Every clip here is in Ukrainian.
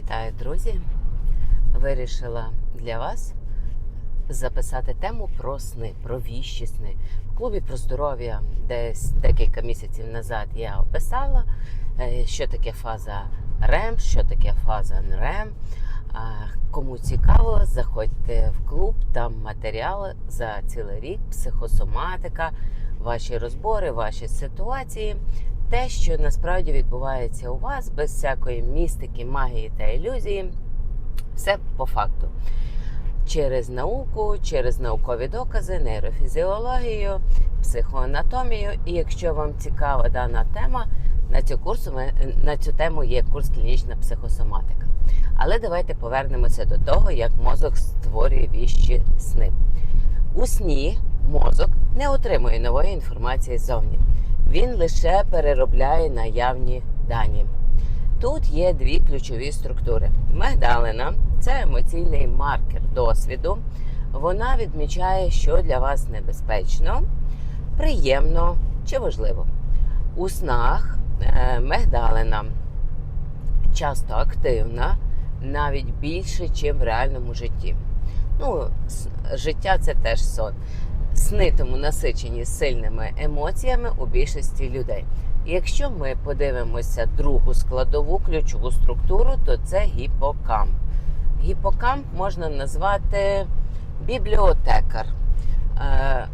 Вітаю, друзі! Вирішила для вас записати тему про сни, про віщі сни. В клубі про здоров'я десь декілька місяців назад я описала, е, що таке фаза РЕМ, що таке фаза НРЕМ. Кому цікаво, заходьте в клуб, там матеріали за цілий рік, психосоматика, ваші розбори, ваші ситуації те, що насправді відбувається у вас без всякої містики, магії та ілюзії, все по факту. Через науку, через наукові докази, нейрофізіологію, психоанатомію. І якщо вам цікава дана тема, на цю курсу на цю тему є курс клінічна психосоматика. Але давайте повернемося до того, як мозок створює віщі сни. У сні мозок не отримує нової інформації ззовні. Він лише переробляє наявні дані. Тут є дві ключові структури. Мигдалина це емоційний маркер досвіду. Вона відмічає, що для вас небезпечно, приємно чи важливо. У снах е, мигдалина часто активна, навіть більше, ніж в реальному житті. Ну, життя це теж сон. Сни тому насичені сильними емоціями у більшості людей. Якщо ми подивимося другу складову ключову структуру, то це гіпокамп. Гіпокамп можна назвати бібліотекар. Е,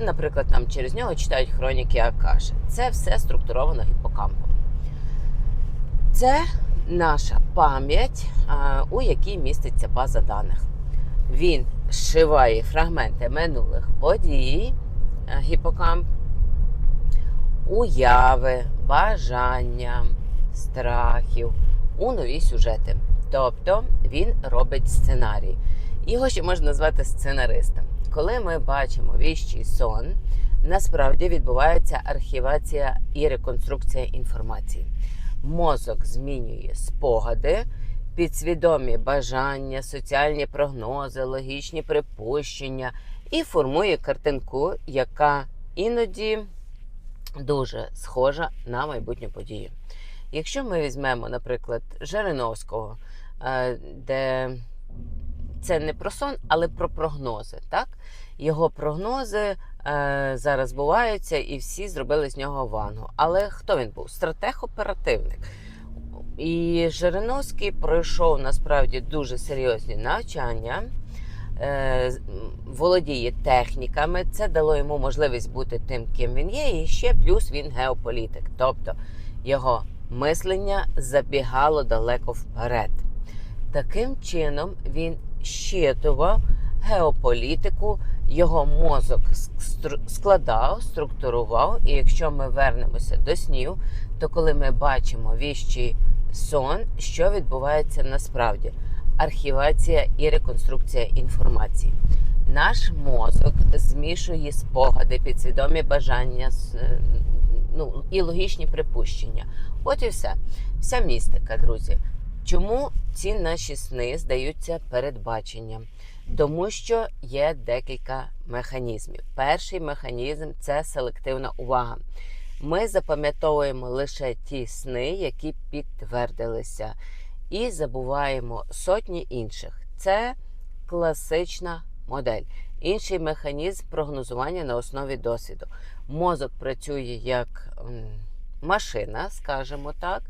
Наприклад, там через нього читають хроніки Акаши. Це все структуровано гіпокампом. Це наша пам'ять, е, у якій міститься база даних. Він зшиває фрагменти минулих подій, е, гіпокамп, уяви, бажання, страхів у нові сюжети. Тобто він робить сценарій. Його ще можна назвати сценаристом. Коли ми бачимо віщий сон, насправді відбувається архівація і реконструкція інформації. Мозок змінює спогади, підсвідомі бажання, соціальні прогнози, логічні припущення і формує картинку, яка іноді дуже схожа на майбутню подію. Якщо ми візьмемо, наприклад, Жириновського, е, де це не про сон, але про прогнози. Так? Його прогнози е, зараз збуваються, і всі зробили з нього вангу. Але хто він був? Стратег-оперативник. І Жириновський пройшов насправді дуже серйозні навчання, е, володіє техніками. Це дало йому можливість бути тим, ким він є, і ще плюс він геополітик. Тобто його мислення забігало далеко вперед. Таким чином він щитував геополітику, його мозок складав, структурував. І якщо ми вернемося до снів, то коли ми бачимо віщий сон, що відбувається насправді? Архівація і реконструкція інформації. Наш мозок змішує спогади, підсвідомі бажання ну, і логічні припущення. От і все. Вся містика, друзі. Чому ці наші сни здаються передбаченням? Тому що є декілька механізмів. Перший механізм це селективна увага. Ми запам'ятовуємо лише ті сни, які підтвердилися, і забуваємо сотні інших. Це класична модель. Інший механізм прогнозування на основі досвіду. Мозок працює як машина, скажімо так.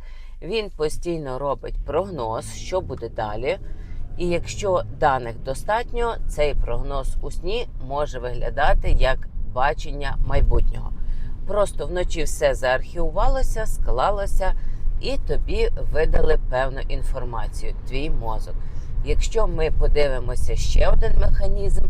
Він постійно робить прогноз, що буде далі. І якщо даних достатньо, цей прогноз у сні може виглядати як бачення майбутнього. Просто вночі все заархівувалося, склалося, і тобі видали певну інформацію, твій мозок. Якщо ми подивимося ще один механізм,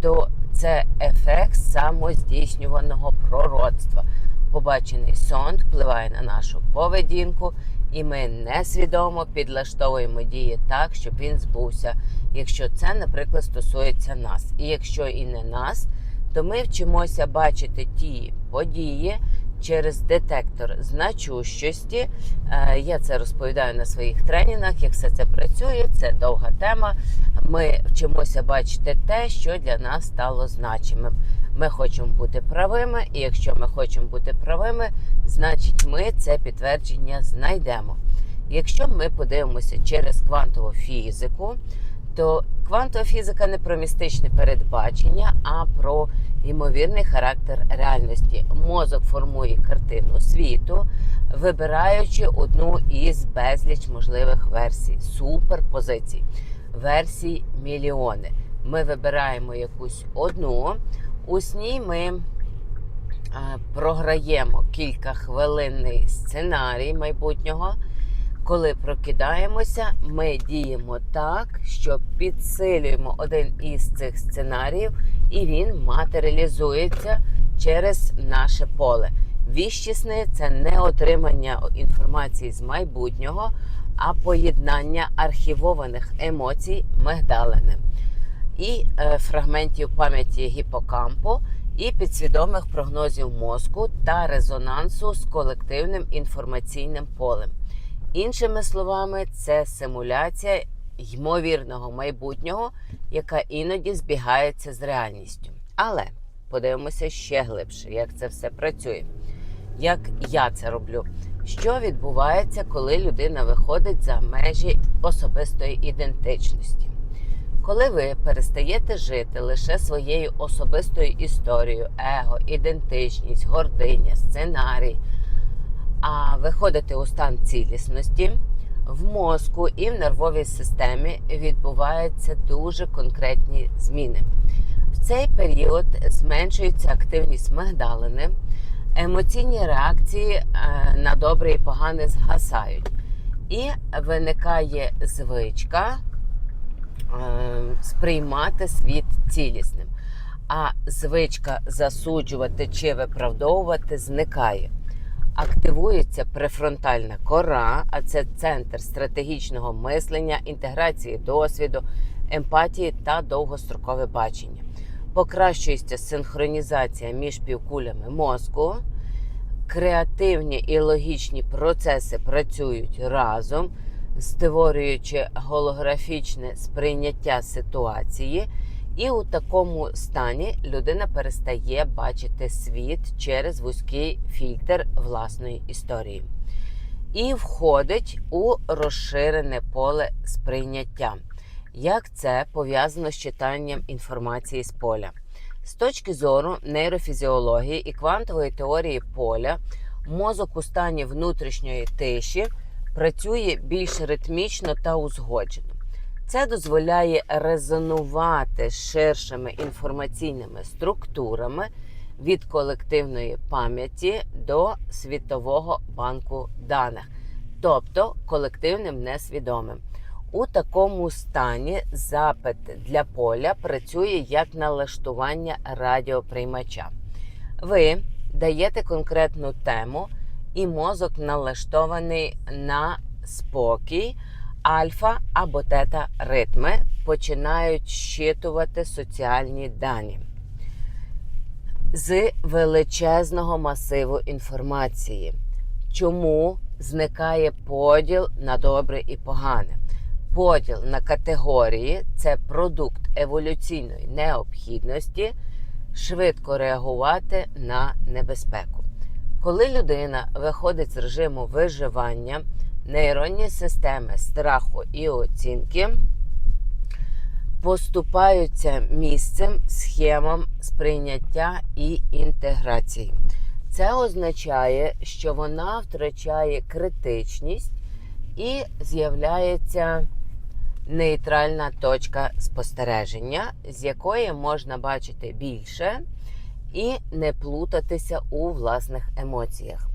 то це ефект самоздійснюваного пророцтва. Побачений сон впливає на нашу поведінку, і ми несвідомо підлаштовуємо дії так, щоб він збувся. Якщо це, наприклад, стосується нас. І якщо і не нас, то ми вчимося бачити ті події через детектор значущості. Е, Я це розповідаю на своїх тренінгах, як все це працює. Це довга тема. Ми вчимося бачити те, що для нас стало значимим. Ми хочемо бути правими, і якщо ми хочемо бути правими, значить ми це підтвердження знайдемо. Якщо ми подивимося через квантову фізику, то квантова фізика не про містичне передбачення, а про ймовірний характер реальності. Мозок формує картину світу, вибираючи одну із безліч можливих версій, суперпозицій, версій мільйони. Ми вибираємо якусь одну, у сні ми е, програємо кількахвилинний сценарій майбутнього. Коли прокидаємося, ми діємо так, що підсилюємо один із цих сценаріїв, і він матеріалізується через наше поле. Віщі сни – це не отримання інформації з майбутнього, а поєднання архівованих емоцій мигдалини і е, фрагментів пам'яті гіпокампу, і підсвідомих прогнозів мозку та резонансу з колективним інформаційним полем. Іншими словами, це симуляція ймовірного майбутнього, яка іноді збігається з реальністю. Але подивимося ще глибше, як це все працює. Як я це роблю. Що відбувається, коли людина виходить за межі особистої ідентичності? Коли ви перестаєте жити лише своєю особистою історією, его, ідентичність, гординя, сценарій, а виходите у стан цілісності, в мозку і в нервовій системі відбуваються дуже конкретні зміни. В цей період зменшується активність мигдалини, емоційні реакції е, на добре і погане згасають. І виникає звичка е, сприймати світ цілісним. А звичка засуджувати чи виправдовувати зникає. Активується префронтальна кора, а це центр стратегічного мислення, інтеграції досвіду, емпатії та довгострокове бачення. Покращується синхронізація між півкулями мозку, креативні і логічні процеси працюють разом, створюючи голографічне сприйняття ситуації. І у такому стані людина перестає бачити світ через вузький фільтр власної історії і входить у розширене поле сприйняття. Як це пов'язано з читанням інформації з поля? З точки зору нейрофізіології і квантової теорії поля, мозок у стані внутрішньої тиші працює більш ритмічно та узгоджено. Це дозволяє резонувати ширшими інформаційними структурами від колективної пам'яті до світового банку даних, тобто колективним несвідомим. У такому стані запит для поля працює як налаштування радіоприймача. Ви даєте конкретну тему, і мозок налаштований на спокій альфа або тета ритми починають щитувати соціальні дані з величезного масиву інформації. Чому зникає поділ на добре і погане? Поділ на категорії це продукт еволюційної необхідності швидко реагувати на небезпеку. Коли людина виходить з режиму виживання, нейронні системи страху і оцінки поступаються місцем схемам сприйняття і інтеграції. Це означає, що вона втрачає критичність і з'являється нейтральна точка спостереження, з якої можна бачити більше і не плутатися у власних емоціях.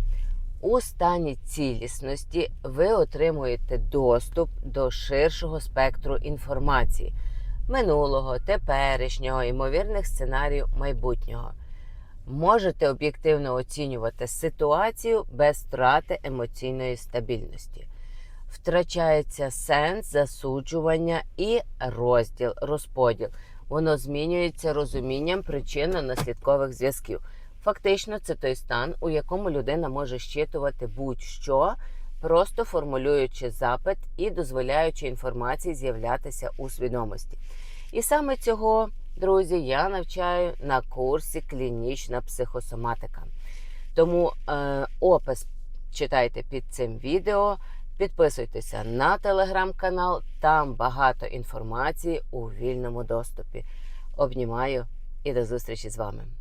У стані цілісності ви отримуєте доступ до ширшого спектру інформації минулого, теперішнього, ймовірних сценаріїв майбутнього. Можете об'єктивно оцінювати ситуацію без втрати емоційної стабільності. Втрачається сенс засуджування і розділ, розподіл. Воно змінюється розумінням причинно-наслідкових зв'язків. Фактично, це той стан, у якому людина може щитувати будь-що, просто формулюючи запит і дозволяючи інформації з'являтися у свідомості. І саме цього, друзі, я навчаю на курсі клінічна психосоматика. Тому е, опис читайте під цим відео Підписуйтеся на телеграм-канал, там багато інформації у вільному доступі. Обнімаю і до зустрічі з вами.